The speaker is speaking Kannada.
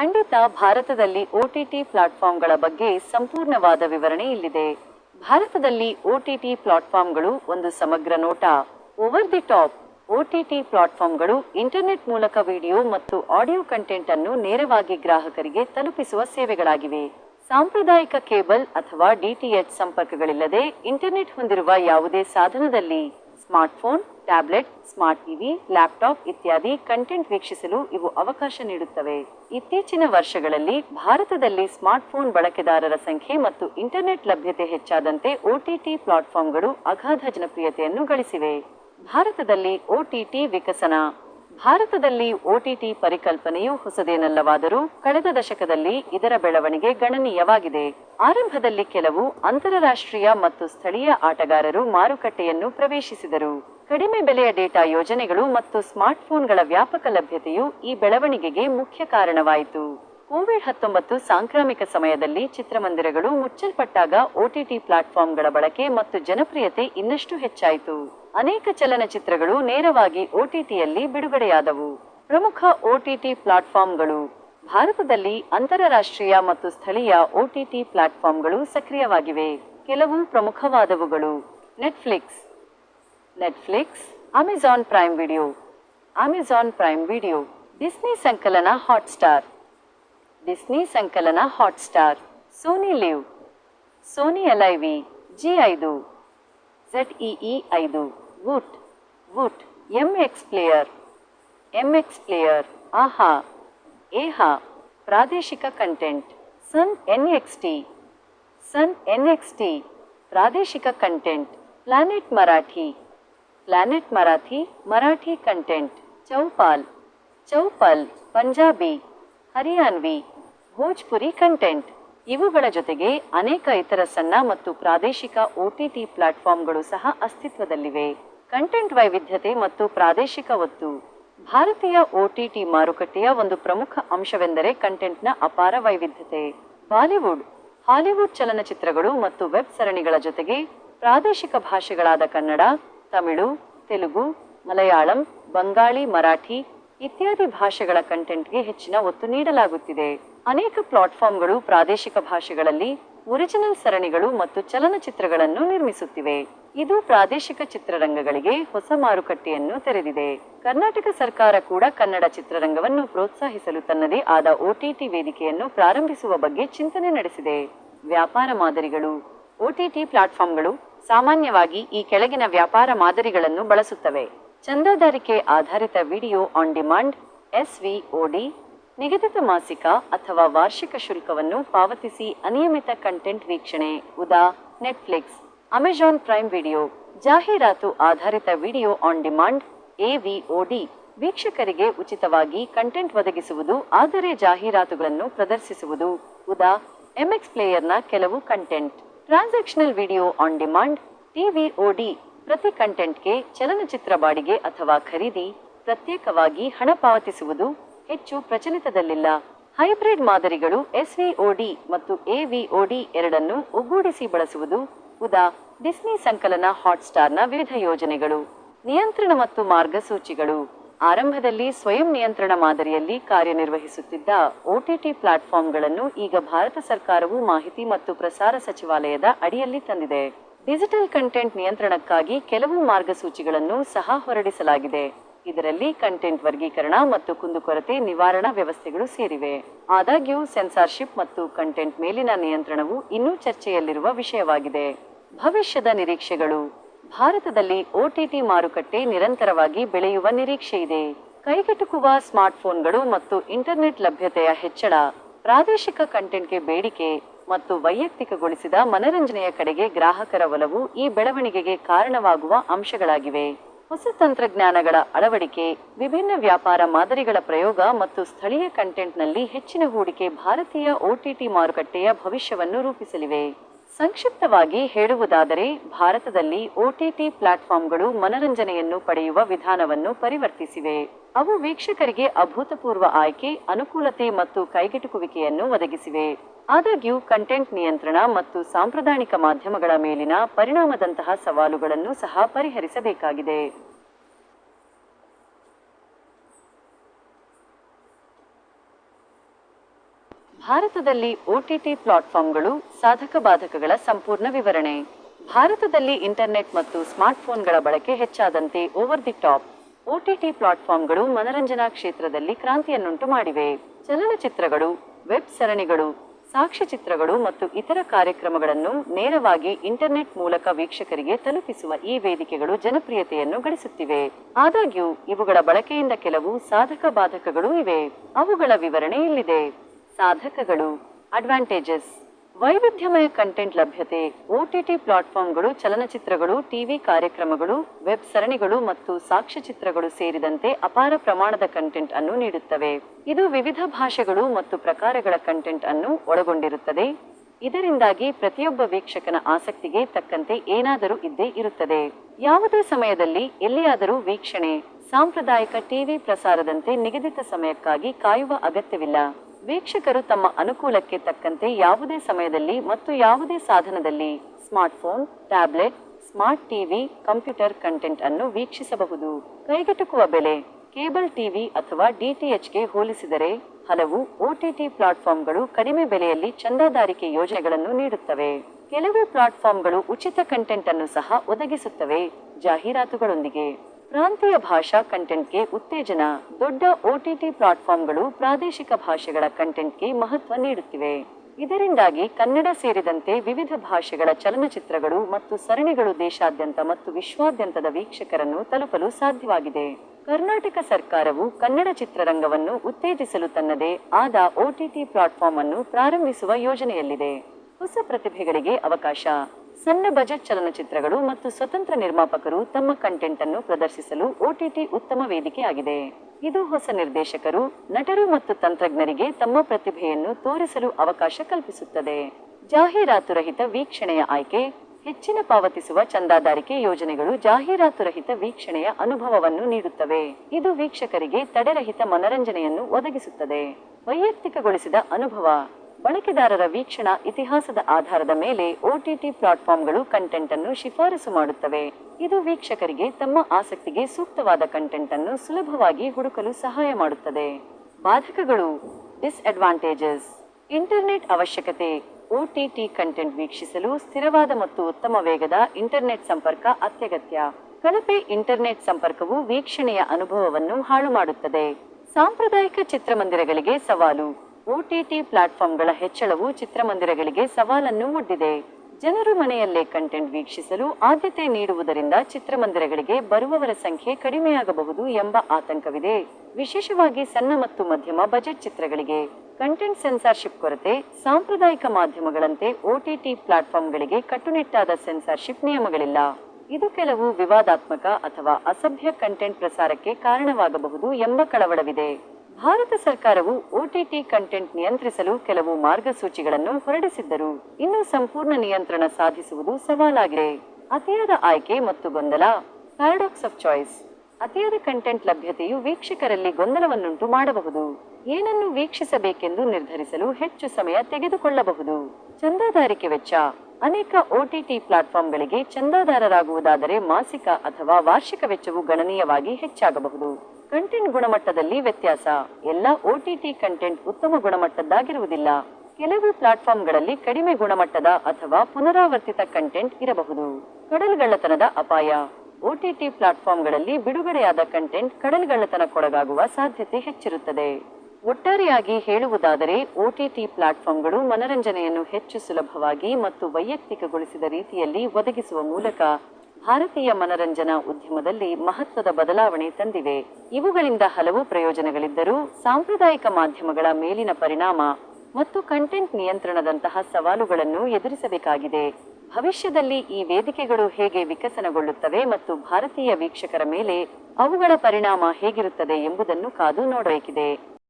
ಖಂಡಿತ ಭಾರತದಲ್ಲಿ ಒಟಿಟಿ ಪ್ಲಾಟ್ಫಾರ್ಮ್ಗಳ ಬಗ್ಗೆ ಸಂಪೂರ್ಣವಾದ ವಿವರಣೆ ಇಲ್ಲಿದೆ. ಭಾರತದಲ್ಲಿ ಒಟಿಟಿ ಪ್ಲಾಟ್ಫಾರ್ಮ್ಗಳು ಒಂದು ಸಮಗ್ರ ನೋಟ. ಓವರ್ ದಿ ಟಾಪ್ ಒಟಿಟಿ ಪ್ಲಾಟ್ಫಾರ್ಮ್ಗಳು ಇಂಟರ್ನೆಟ್ ಮೂಲಕ ವಿಡಿಯೋ ಮತ್ತು ಆಡಿಯೋ ಕಂಟೆಂಟ್ ಅನ್ನು ನೇರವಾಗಿ ಗ್ರಾಹಕರಿಗೆ ತಲುಪಿಸುವ ಸೇವೆಗಳಾಗಿವೆ. ಸಾಂಪ್ರದಾಯಿಕ ಕೇಬಲ್ ಅಥವಾ ಡಿಟಿಎಚ್ ಸಂಪರ್ಕಗಳಿಲ್ಲದೆ ಇಂಟರ್ನೆಟ್ ಹೊಂದಿರುವ ಯಾವುದೇ ಸಾಧನದಲ್ಲಿ smartphone, tablet, smart TV, laptop ಇತ್ಯಾದಿ ಕಂಟೆಂಟ್ ವೀಕ್ಷಿಸಲು ಇವು ಅವಕಾಶ ನೀಡುತ್ತವೆ. ಇತ್ತೀಚಿನ ವರ್ಷಗಳಲ್ಲಿ ಭಾರತದಲ್ಲಿ ಸ್ಮಾರ್ಟ್ಫೋನ್ ಬಳಕೆದಾರರ ಸಂಖ್ಯೆ ಮತ್ತು ಇಂಟರ್ನೆಟ್ ಲಭ್ಯತೆ ಹೆಚ್ಚಾದಂತೆ ಒಟಿಟಿ ಪ್ಲಾಟ್ಫಾರ್ಮ್ಗಳು ಅಗಾಧ ಜನಪ್ರಿಯತೆಯನ್ನು ಗಳಿಸಿವೆ. ಭಾರತದಲ್ಲಿ ಒಟಿಟಿ ವಿಕಸನ ಭಾರತದಲ್ಲಿ ಒಟಿಟಿ ಪರಿಕಲ್ಪನೆಯು ಹೊಸದೇನಲ್ಲವಾದರೂ ಕಳೆದ ದಶಕದಲ್ಲಿ ಇದರ ಬೆಳವಣಿಗೆ ಗಣನೀಯವಾಗಿದೆ. ಆರಂಭದಲ್ಲಿ ಕೆಲವು ಅಂತರರಾಷ್ಟ್ರೀಯ ಮತ್ತು ಸ್ಥಳೀಯ ಆಟಗಾರರು ಮಾರುಕಟ್ಟೆಯನ್ನು ಪ್ರವೇಶಿಸಿದರು. ಕಡಿಮೆ ಬೆಲೆಯ ಡೇಟಾ ಯೋಜನೆಗಳು ಮತ್ತು ಸ್ಮಾರ್ಟ್ಫೋನ್ಗಳ ವ್ಯಾಪಕ ಲಭ್ಯತೆಯು ಈ ಬೆಳವಣಿಗೆಗೆ ಮುಖ್ಯ ಕಾರಣವಾಯಿತು. ಕೋವಿಡ್ ಹತ್ತೊಂಬತ್ತು ಸಾಂಕ್ರಾಮಿಕ ಸಮಯದಲ್ಲಿ ಚಿತ್ರಮಂದಿರಗಳು ಮುಚ್ಚಲ್ಪಟ್ಟಾಗ ಒಟಿಟಿ ಪ್ಲಾಟ್ಫಾರ್ಮ್ಗಳ ಬಳಕೆ ಮತ್ತು ಜನಪ್ರಿಯತೆ ಇನ್ನಷ್ಟು ಹೆಚ್ಚಾಯಿತು. ಅನೇಕ ಚಲನಚಿತ್ರಗಳು ನೇರವಾಗಿ ಒಟಿಟಿಯಲ್ಲಿ ಬಿಡುಗಡೆಯಾದವು. ಪ್ರಮುಖ ಒಟಿಟಿ ಪ್ಲಾಟ್ಫಾರ್ಮ್ಗಳು ಭಾರತದಲ್ಲಿ ಅಂತಾರಾಷ್ಟ್ರೀಯ ಮತ್ತು ಸ್ಥಳೀಯ ಒಟಿಟಿ ಪ್ಲಾಟ್ಫಾರ್ಮ್ಗಳು ಸಕ್ರಿಯವಾಗಿವೆ. ಕೆಲವು ಪ್ರಮುಖವಾದವುಗಳು. Netflix. Netflix, Amazon Prime video. Amazon Prime video, Disney ಸಂಕಲನ ಹಾಟ್ಸ್ಟಾರ್. ಡಿಸ್ನಿ ಸಂಕಲನ Hotstar Sony LIV Sony LIV Zee ಐದು ಝೆಡ್ ಇಇ ಐದು Voot Voot M X player M X player Aha ಏಹಾ ಪ್ರಾದೇಶಿಕ content Sun N X T Sun N X T ಪ್ರಾದೇಶಿಕ content planet Marathi planet Marathi Marathi content Chaupal Chaupal Punjabi Haryanvi, Bhojpuri content ಇವುಗಳ ಜೊತೆಗೆ ಅನೇಕ ಇತರ ಸಣ್ಣ ಮತ್ತು ಪ್ರಾದೇಶಿಕ ಒಟಿಟಿ ಪ್ಲಾಟ್ಫಾರ್ಮ್ಗಳು ಸಹ ಅಸ್ತಿತ್ವದಲ್ಲಿವೆ. ಕಂಟೆಂಟ್ ವೈವಿಧ್ಯತೆ ಮತ್ತು ಪ್ರಾದೇಶಿಕ ಒತ್ತು. ಭಾರತೀಯ ಒಟಿಟಿ ಮಾರುಕಟ್ಟೆಯ ಒಂದು ಪ್ರಮುಖ ಅಂಶವೆಂದರೆ ಕಂಟೆಂಟ್ನ ಅಪಾರ ವೈವಿಧ್ಯತೆ. ಬಾಲಿವುಡ್, ಹಾಲಿವುಡ್ ಚಲನಚಿತ್ರಗಳು ಮತ್ತು ವೆಬ್ ಸರಣಿಗಳ ಜೊತೆಗೆ ಪ್ರಾದೇಶಿಕ ಭಾಷೆಗಳಾದ ಕನ್ನಡ, ತಮಿಳು, ತೆಲುಗು, ಮಲಯಾಳಂ, ಬಂಗಾಳಿ, ಮರಾಠಿ ಇತ್ಯಾದಿ ಭಾಷೆಗಳ ಕಂಟೆಂಟ್ಗೆ ಹೆಚ್ಚಿನ ಒತ್ತು ನೀಡಲಾಗುತ್ತಿದೆ. ಅನೇಕ ಪ್ಲಾಟ್ಫಾರ್ಮ್ಗಳು ಪ್ರಾದೇಶಿಕ ಭಾಷೆಗಳಲ್ಲಿ ಒರಿಜಿನಲ್ ಸರಣಿಗಳು ಮತ್ತು ಚಲನಚಿತ್ರಗಳನ್ನು ನಿರ್ಮಿಸುತ್ತಿವೆ. ಇದು ಪ್ರಾದೇಶಿಕ ಚಿತ್ರರಂಗಗಳಿಗೆ ಹೊಸ ಮಾರುಕಟ್ಟೆಯನ್ನು ತೆರೆದಿದೆ. ಕರ್ನಾಟಕ ಸರ್ಕಾರ ಕೂಡ ಕನ್ನಡ ಚಿತ್ರರಂಗವನ್ನು ಪ್ರೋತ್ಸಾಹಿಸಲು ತನ್ನದೇ ಆದ ಒಟಿಟಿ ವೇದಿಕೆಯನ್ನು ಪ್ರಾರಂಭಿಸುವ ಬಗ್ಗೆ ಚಿಂತನೆ ನಡೆಸಿದೆ. ವ್ಯಾಪಾರ ಮಾದರಿಗಳು ಒಟಿಟಿ ಪ್ಲಾಟ್ಫಾರ್ಮ್ಗಳು ಸಾಮಾನ್ಯವಾಗಿ ಈ ಕೆಳಗಿನ ವ್ಯಾಪಾರ ಮಾದರಿಗಳನ್ನು ಬಳಸುತ್ತವೆ. ಚಂದಾದಾರಿಕೆ ಆಧಾರಿತ ವಿಡಿಯೋ ಆನ್ ಡಿಮಾಂಡ್ ಎಸ್ವಿಒಡಿ ನಿಗದಿತ ಮಾಸಿಕ ಅಥವಾ ವಾರ್ಷಿಕ ಶುಲ್ಕವನ್ನು ಪಾವತಿಸಿ ಅನಿಯಮಿತ ಕಂಟೆಂಟ್ ವೀಕ್ಷಣೆ. ಉದಾ ನೆಟ್ಫ್ಲಿಕ್ಸ್ ಅಮೆಜಾನ್ ಪ್ರೈಮ್ ವಿಡಿಯೋ ಜಾಹೀರಾತು ಆಧಾರಿತ ವಿಡಿಯೋ ಆನ್ ಡಿಮಾಂಡ್ ಎವಿಒಡಿ ವೀಕ್ಷಕರಿಗೆ ಉಚಿತವಾಗಿ ಕಂಟೆಂಟ್ ಒದಗಿಸುವುದು, ಆದರೆ ಜಾಹೀರಾತುಗಳನ್ನು ಪ್ರದರ್ಶಿಸುವುದು. ಉದಾ ಎಂಎಕ್ಸ್ ಪ್ಲೇಯರ್ನ ಕೆಲವು content transactional video on demand T V O D ಪ್ರತಿ ಕಂಟೆಂಟ್ಗೆ ಚಲನಚಿತ್ರ ಬಾಡಿಗೆ ಅಥವಾ ಖರೀದಿ ಪ್ರತ್ಯೇಕವಾಗಿ ಹಣ ಪಾವತಿಸುವುದು ಹೆಚ್ಚು ಪ್ರಚಲಿತದಲ್ಲಿಲ್ಲ. ಹೈಬ್ರಿಡ್ ಮಾದರಿಗಳು ಎಸ್ವಿಒಡಿ ಮತ್ತು ಎವಿಒಡಿ ಎರಡನ್ನು ಒಗ್ಗೂಡಿಸಿ ಬಳಸುವುದು ಉದಾ ಡಿಸ್ನಿ ಸಂಕಲನ ಹಾಟ್ಸ್ಟಾರ್ನ ವಿವಿಧ ಯೋಜನೆಗಳು. ನಿಯಂತ್ರಣ ಮತ್ತು ಮಾರ್ಗಸೂಚಿಗಳು. ಆರಂಭದಲ್ಲಿ ಸ್ವಯಂ ನಿಯಂತ್ರಣ ಮಾದರಿಯಲ್ಲಿ ಕಾರ್ಯನಿರ್ವಹಿಸುತ್ತಿದ್ದ ಒಟಿಟಿ ಪ್ಲಾಟ್ಫಾರ್ಮ್ಗಳನ್ನು ಈಗ ಭಾರತ ಸರ್ಕಾರವು ಮಾಹಿತಿ ಮತ್ತು ಪ್ರಸಾರ ಸಚಿವಾಲಯದ ಅಡಿಯಲ್ಲಿ ತಂದಿದೆ. ಡಿಜಿಟಲ್ ಕಂಟೆಂಟ್ ನಿಯಂತ್ರಣಕ್ಕಾಗಿ ಕೆಲವು ಮಾರ್ಗಸೂಚಿಗಳನ್ನು ಸಹ ಹೊರಡಿಸಲಾಗಿದೆ. ಇದರಲ್ಲಿ ಕಂಟೆಂಟ್ ವರ್ಗೀಕರಣ ಮತ್ತು ಕುಂದುಕೊರತೆ ನಿವಾರಣಾ ವ್ಯವಸ್ಥೆಗಳು ಸೇರಿವೆ. ಆದಾಗ್ಯೂ, ಸೆನ್ಸಾರ್ಶಿಪ್ ಮತ್ತು ಕಂಟೆಂಟ್ ಮೇಲಿನ ನಿಯಂತ್ರಣವು ಇನ್ನೂ ಚರ್ಚೆಯಲ್ಲಿರುವ ವಿಷಯವಾಗಿದೆ. ಭವಿಷ್ಯದ ನಿರೀಕ್ಷೆಗಳು. ಭಾರತದಲ್ಲಿ ಒಟಿಟಿ ಮಾರುಕಟ್ಟೆ ನಿರಂತರವಾಗಿ ಬೆಳೆಯುವ ನಿರೀಕ್ಷೆ ಇದೆ. ಕೈಗೆಟುಕುವ ಸ್ಮಾರ್ಟ್ಫೋನ್ಗಳು ಮತ್ತು ಇಂಟರ್ನೆಟ್ ಲಭ್ಯತೆಯ ಹೆಚ್ಚಳ, ಪ್ರಾದೇಶಿಕ ಕಂಟೆಂಟ್ಗೆ ಬೇಡಿಕೆ ಮತ್ತು ವೈಯಕ್ತಿಕಗೊಳಿಸಿದ ಮನರಂಜನೆಯ ಕಡೆಗೆ ಗ್ರಾಹಕರ ಒಲವು ಈ ಬೆಳವಣಿಗೆಗೆ ಕಾರಣವಾಗುವ ಅಂಶಗಳಾಗಿವೆ. ಹೊಸ ತಂತ್ರಜ್ಞಾನಗಳ ಅಳವಡಿಕೆ, ವಿಭಿನ್ನ ವ್ಯಾಪಾರ ಮಾದರಿಗಳ ಪ್ರಯೋಗ ಮತ್ತು ಸ್ಥಳೀಯ ಕಂಟೆಂಟ್ನಲ್ಲಿ ಹೆಚ್ಚಿನ ಹೂಡಿಕೆ ಭಾರತೀಯ ಒಟಿಟಿ ಮಾರುಕಟ್ಟೆಯ ಭವಿಷ್ಯವನ್ನು ರೂಪಿಸಲಿವೆ. ಸಂಕ್ಷಿಪ್ತವಾಗಿ ಹೇಳುವುದಾದರೆ, ಭಾರತದಲ್ಲಿ ಒಟಿಟಿ ಪ್ಲಾಟ್ಫಾರ್ಮ್ಗಳು ಮನರಂಜನೆಯನ್ನು ಪಡೆಯುವ ವಿಧಾನವನ್ನು ಪರಿವರ್ತಿಸಿವೆ. ಅವು ವೀಕ್ಷಕರಿಗೆ ಅಭೂತಪೂರ್ವ ಆಯ್ಕೆ, ಅನುಕೂಲತೆ ಮತ್ತು ಕೈಗೆಟುಕುವಿಕೆಯನ್ನು ಒದಗಿಸಿವೆ. ಆದಾಗ್ಯೂ, ಕಂಟೆಂಟ್ ನಿಯಂತ್ರಣ ಮತ್ತು ಸಾಂಪ್ರದಾಯಿಕ ಮಾಧ್ಯಮಗಳ ಮೇಲಿನ ಪರಿಣಾಮದಂತಹ ಸವಾಲುಗಳನ್ನು ಸಹ ಪರಿಹರಿಸಬೇಕಾಗಿದೆ. ಭಾರತದಲ್ಲಿ ಒಟಿಟಿ ಪ್ಲಾಟ್ಫಾರ್ಮ್ಗಳು ಸಾಧಕ ಬಾಧಕಗಳ ಸಂಪೂರ್ಣ ವಿವರಣೆ. ಭಾರತದಲ್ಲಿ ಇಂಟರ್ನೆಟ್ ಮತ್ತು ಸ್ಮಾರ್ಟ್ಫೋನ್ಗಳ ಬಳಕೆ ಹೆಚ್ಚಾದಂತೆ ಓವರ್ ದಿ ಟಾಪ್ ಒಟಿಟಿ ಪ್ಲಾಟ್ಫಾರ್ಮ್ಗಳು ಮನರಂಜನಾ ಕ್ಷೇತ್ರದಲ್ಲಿ ಕ್ರಾಂತಿಯನ್ನುಂಟು ಮಾಡಿವೆ. ಚಲನಚಿತ್ರಗಳು, ವೆಬ್ ಸರಣಿಗಳು ಸಾಕ್ಷ್ಯಚಿತ್ರಗಳು ಮತ್ತು ಇತರ ಕಾರ್ಯಕ್ರಮಗಳನ್ನು ನೇರವಾಗಿ ಇಂಟರ್ನೆಟ್ ಮೂಲಕ ವೀಕ್ಷಕರಿಗೆ ತಲುಪಿಸುವ ಈ ವೇದಿಕೆಗಳು ಜನಪ್ರಿಯತೆಯನ್ನು ಗಳಿಸುತ್ತಿವೆ. ಆದಾಗ್ಯೂ, ಇವುಗಳ ಬಳಕೆಯಿಂದ ಕೆಲವು ಸಾಧಕ ಬಾಧಕಗಳೂ ಇವೆ. ಅವುಗಳ ವಿವರಣೆ ಇಲ್ಲಿದೆ. ಸಾಧಕಗಳು ಅಡ್ವಾಂಟೇಜಸ್ ವೈವಿಧ್ಯಮಯ ಕಂಟೆಂಟ್ ಲಭ್ಯತೆ ಓಟಿಟಿ ಪ್ಲಾಟ್ಫಾರ್ಮ್ಗಳು ಚಲನಚಿತ್ರಗಳು ಟಿವಿ ಕಾರ್ಯಕ್ರಮಗಳು ವೆಬ್ ಸರಣಿಗಳು ಮತ್ತು ಸಾಕ್ಷ್ಯಚಿತ್ರಗಳು ಸೇರಿದಂತೆ ಅಪಾರ ಪ್ರಮಾಣದ ಕಂಟೆಂಟ್ ಅನ್ನು ನೀಡುತ್ತವೆ. ಇದು ವಿವಿಧ ಭಾಷೆಗಳು ಮತ್ತು ಪ್ರಕಾರಗಳ ಕಂಟೆಂಟ್ ಅನ್ನು ಒಳಗೊಂಡಿರುತ್ತದೆ. ಇದರಿಂದಾಗಿ ಪ್ರತಿಯೊಬ್ಬ ವೀಕ್ಷಕನ ಆಸಕ್ತಿಗೆ ತಕ್ಕಂತೆ ಏನಾದರೂ ಇದ್ದೇ ಇರುತ್ತದೆ. ಯಾವುದೇ ಸಮಯದಲ್ಲಿ ಎಲ್ಲಿಯಾದರೂ ವೀಕ್ಷಣೆ, ಸಾಂಪ್ರದಾಯಿಕ ಟಿವಿ ಪ್ರಸಾರದಂತೆ ನಿಗದಿತ ಸಮಯಕ್ಕಾಗಿ ಕಾಯುವ ಅಗತ್ಯವಿಲ್ಲ. ವೀಕ್ಷಕರು ತಮ್ಮ ಅನುಕೂಲಕ್ಕೆ ತಕ್ಕಂತೆ ಯಾವುದೇ ಸಮಯದಲ್ಲಿ ಮತ್ತು ಯಾವುದೇ ಸಾಧನದಲ್ಲಿ smartphone, tablet, smart TV, computer content ಅನ್ನು ವೀಕ್ಷಿಸಬಹುದು. ಕೈಗೆಟುಕುವ ಬೆಲೆ, ಕೇಬಲ್ ಟಿವಿ ಅಥವಾ ಡಿಟಿಎಚ್ಗೆ ಹೋಲಿಸಿದರೆ ಹಲವು ಒಟಿಟಿ ಪ್ಲಾಟ್ಫಾರ್ಮ್ಗಳು ಕಡಿಮೆ ಬೆಲೆಯಲ್ಲಿ ಚಂದಾದಾರಿಕೆ ಯೋಜನೆಗಳನ್ನು ನೀಡುತ್ತವೆ. ಕೆಲವು ಪ್ಲಾಟ್ಫಾರ್ಮ್ಗಳು ಉಚಿತ ಕಂಟೆಂಟ್ ಅನ್ನು ಸಹ ಒದಗಿಸುತ್ತವೆ. ಜಾಹೀರಾತುಗಳೊಂದಿಗೆ. ಪ್ರಾಂತೀಯ ಭಾಷಾ ಕಂಟೆಂಟ್ಗೆ ಉತ್ತೇಜನ, ದೊಡ್ಡ ಒಟಿಟಿ ಪ್ಲಾಟ್ಫಾರ್ಮ್ಗಳು ಪ್ರಾದೇಶಿಕ ಭಾಷೆಗಳ ಕಂಟೆಂಟ್ಗೆ ಮಹತ್ವ ನೀಡುತ್ತಿವೆ. ಇದರಿಂದಾಗಿ ಕನ್ನಡ ಸೇರಿದಂತೆ ವಿವಿಧ ಭಾಷೆಗಳ ಚಲನಚಿತ್ರಗಳು ಮತ್ತು ಸರಣಿಗಳು ದೇಶಾದ್ಯಂತ ಮತ್ತು ವಿಶ್ವಾದ್ಯಂತದ ವೀಕ್ಷಕರನ್ನು ತಲುಪಲು ಸಾಧ್ಯವಾಗಿದೆ. ಕರ್ನಾಟಕ ಸರ್ಕಾರವು ಕನ್ನಡ ಚಿತ್ರರಂಗವನ್ನು ಉತ್ತೇಜಿಸಲು ತನ್ನದೇ ಆದ ಒಟಿಟಿ ಪ್ಲಾಟ್ಫಾರ್ಮ್ ಅನ್ನು ಪ್ರಾರಂಭಿಸುವ ಯೋಜನೆಯಲ್ಲಿದೆ. ಹೊಸ ಪ್ರತಿಭೆಗಳಿಗೆ ಅವಕಾಶ. ಸಣ್ಣ ಬಜೆಟ್ ಚಲನಚಿತ್ರಗಳು ಮತ್ತು ಸ್ವತಂತ್ರ ನಿರ್ಮಾಪಕರು ತಮ್ಮ ಕಂಟೆಂಟ್ ಅನ್ನು ಪ್ರದರ್ಶಿಸಲು ಒಟಿಟಿ ಉತ್ತಮ ವೇದಿಕೆಯಾಗಿದೆ ಇದು ಹೊಸ ನಿರ್ದೇಶಕರು, ನಟರು ಮತ್ತು ತಂತ್ರಜ್ಞರಿಗೆ ತಮ್ಮ ಪ್ರತಿಭೆಯನ್ನು ತೋರಿಸಲು ಅವಕಾಶ ಕಲ್ಪಿಸುತ್ತದೆ. ಜಾಹೀರಾತು ರಹಿತ ವೀಕ್ಷಣೆಯ ಆಯ್ಕೆ, ಹೆಚ್ಚಿನ ಪಾವತಿಸುವ ಚಂದಾದಾರಿಕೆ ಯೋಜನೆಗಳು ಜಾಹೀರಾತು ರಹಿತ ವೀಕ್ಷಣೆಯ ಅನುಭವವನ್ನು ನೀಡುತ್ತವೆ. ಇದು ವೀಕ್ಷಕರಿಗೆ ತಡೆರಹಿತ ಮನರಂಜನೆಯನ್ನು ಒದಗಿಸುತ್ತದೆ. ವೈಯಕ್ತಿಕಗೊಳಿಸಿದ ಅನುಭವ. ಬಳಕೆದಾರರ ವೀಕ್ಷಣಾ ಇತಿಹಾಸದ ಆಧಾರದ ಮೇಲೆ ಒಟಿಟಿ ಪ್ಲಾಟ್ಫಾರ್ಮ್ಗಳು ಕಂಟೆಂಟ್ ಅನ್ನು ಶಿಫಾರಸು ಮಾಡುತ್ತವೆ. ಇದು ವೀಕ್ಷಕರಿಗೆ ತಮ್ಮ ಆಸಕ್ತಿಗೆ ಸೂಕ್ತವಾದ ಕಂಟೆಂಟ್ ಅನ್ನು ಸುಲಭವಾಗಿ ಹುಡುಕಲು ಸಹಾಯ ಮಾಡುತ್ತದೆ. ಬಾಧಕಗಳು ಡಿಸ್ಅಡ್ವಾಂಟೇಜಸ್ ಇಂಟರ್ನೆಟ್ ಅವಶ್ಯಕತೆ ಒಟಿಟಿ ಕಂಟೆಂಟ್ ವೀಕ್ಷಿಸಲು ಸ್ಥಿರವಾದ ಮತ್ತು ಉತ್ತಮ ವೇಗದ ಇಂಟರ್ನೆಟ್ ಸಂಪರ್ಕ ಅತ್ಯಗತ್ಯ. ಕಳಪೆ ಇಂಟರ್ನೆಟ್ ಸಂಪರ್ಕವು ವೀಕ್ಷಣೆಯ ಅನುಭವವನ್ನು ಹಾಳು ಮಾಡುತ್ತದೆ ಸಾಂಪ್ರದಾಯಿಕ ಚಿತ್ರಮಂದಿರಗಳಿಗೆ ಸವಾಲು ಒಟಿಟಿ ಪ್ಲಾಟ್ಫಾರ್ಮ್ಗಳ ಹೆಚ್ಚಳವು ಚಿತ್ರಮಂದಿರಗಳಿಗೆ ಸವಾಲನ್ನು ಒಡ್ಡಿದೆ ಜನರು ಮನೆಯಲ್ಲೇ ಕಂಟೆಂಟ್ ವೀಕ್ಷಿಸಲು ಆದ್ಯತೆ ನೀಡುವುದರಿಂದ ಚಿತ್ರಮಂದಿರಗಳಿಗೆ ಬರುವವರ ಸಂಖ್ಯೆ ಕಡಿಮೆಯಾಗಬಹುದು ಎಂಬ ಆತಂಕವಿದೆ. ವಿಶೇಷವಾಗಿ ಸಣ್ಣ ಮತ್ತು ಮಧ್ಯಮ ಬಜೆಟ್ ಚಿತ್ರಗಳಿಗೆ. ಕಂಟೆಂಟ್ ಸೆನ್ಸಾರ್ಶಿಪ್ ಕೊರತೆ, ಸಾಂಪ್ರದಾಯಿಕ ಮಾಧ್ಯಮಗಳಂತೆ ಒಟಿಟಿ ಪ್ಲಾಟ್ಫಾರ್ಮ್ಗಳಿಗೆ ಕಟ್ಟುನಿಟ್ಟಾದ ಸೆನ್ಸಾರ್ಶಿಪ್ ನಿಯಮಗಳಿಲ್ಲ. ಇದು ಕೆಲವು ವಿವಾದಾತ್ಮಕ ಅಥವಾ ಅಸಭ್ಯ ಕಂಟೆಂಟ್ ಪ್ರಸಾರಕ್ಕೆ ಕಾರಣವಾಗಬಹುದು ಎಂಬ ಕಳವಳವಿದೆ. ಭಾರತ ಸರ್ಕಾರವು ಒಟಿಟಿ ಕಂಟೆಂಟ್ ನಿಯಂತ್ರಿಸಲು ಕೆಲವು ಮಾರ್ಗಸೂಚಿಗಳನ್ನು ಹೊರಡಿಸಿದ್ದರು. ಇನ್ನು ಸಂಪೂರ್ಣ ನಿಯಂತ್ರಣ ಸಾಧಿಸುವುದು ಸವಾಲಾಗಿದೆ. ಅತಿಯಾದ ಆಯ್ಕೆ ಮತ್ತು ಗೊಂದಲ ಪ್ಯಾರಾಡಾಕ್ಸ್ ಆಫ್ ಚಾಯ್ಸ್ ಅತಿಯಾದ ಕಂಟೆಂಟ್ ಲಭ್ಯತೆಯು ವೀಕ್ಷಕರಲ್ಲಿ ಗೊಂದಲವನ್ನುಂಟು ಮಾಡಬಹುದು. ಏನನ್ನು ವೀಕ್ಷಿಸಬೇಕೆಂದು ನಿರ್ಧರಿಸಲು ಹೆಚ್ಚು ಸಮಯ ತೆಗೆದುಕೊಳ್ಳಬಹುದು. ಚಂದಾದಾರಿಕೆ ವೆಚ್ಚ. ಅನೇಕ ಒಟಿಟಿ ಪ್ಲಾಟ್ಫಾರ್ಮ್ಗಳಿಗೆ ಚಂದಾದಾರರಾಗುವುದಾದರೆ ಮಾಸಿಕ ಅಥವಾ ವಾರ್ಷಿಕ ವೆಚ್ಚವು ಗಣನೀಯವಾಗಿ ಹೆಚ್ಚಾಗಬಹುದು. ಕಂಟೆಂಟ್ ಗುಣಮಟ್ಟದಲ್ಲಿ ವ್ಯತ್ಯಾಸ. ಎಲ್ಲ ಒಟಿಟಿ ಕಂಟೆಂಟ್ ಉತ್ತಮ ಗುಣಮಟ್ಟದ್ದಾಗಿರುವುದಿಲ್ಲ. ಕೆಲವು ಪ್ಲಾಟ್ಫಾರ್ಮ್ಗಳಲ್ಲಿ ಕಡಿಮೆ ಗುಣಮಟ್ಟದ ಅಥವಾ ಪುನರಾವರ್ತಿತ ಕಂಟೆಂಟ್ ಇರಬಹುದು. ಕಡಲ್ಗಳ್ಳತನದ ಅಪಾಯ. ಒಟಿಟಿ ಪ್ಲಾಟ್ಫಾರ್ಮ್ಗಳಲ್ಲಿ ಬಿಡುಗಡೆಯಾದ ಕಂಟೆಂಟ್ ಕಡಲ್ಗಳ್ಳತನಕ್ಕೊಳಗಾಗುವ ಸಾಧ್ಯತೆ ಹೆಚ್ಚಿರುತ್ತದೆ. ಒಟ್ಟಾರೆಯಾಗಿ ಹೇಳುವುದಾದರೆ ಒಟಿಟಿ ಪ್ಲಾಟ್ಫಾರ್ಮ್ಗಳು ಮನರಂಜನೆಯನ್ನು ಹೆಚ್ಚು ಸುಲಭವಾಗಿ ಮತ್ತು ವೈಯಕ್ತಿಕಗೊಳಿಸಿದ ರೀತಿಯಲ್ಲಿ ಒದಗಿಸುವ ಮೂಲಕ ಭಾರತೀಯ ಮನರಂಜನಾ ಉದ್ಯಮದಲ್ಲಿ ಮಹತ್ವದ ಬದಲಾವಣೆ ತಂದಿವೆ ಇವುಗಳಿಂದ ಹಲವು ಪ್ರಯೋಜನಗಳಿದ್ದರೂ ಸಾಂಪ್ರದಾಯಿಕ ಮಾಧ್ಯಮಗಳ ಮೇಲಿನ ಪರಿಣಾಮ ಮತ್ತು ಕಂಟೆಂಟ್ ನಿಯಂತ್ರಣದಂತಹ ಸವಾಲುಗಳನ್ನು ಎದುರಿಸಬೇಕಾಗಿದೆ. ಭವಿಷ್ಯದಲ್ಲಿ ಈ ವೇದಿಕೆಗಳು ಹೇಗೆ ವಿಕಸನಗೊಳ್ಳುತ್ತವೆ ಮತ್ತು ಭಾರತೀಯ ವೀಕ್ಷಕರ ಮೇಲೆ ಅವುಗಳ ಪರಿಣಾಮ ಹೇಗಿರುತ್ತದೆ ಎಂಬುದನ್ನು ಕಾದು ನೋಡಬೇಕಿದೆ.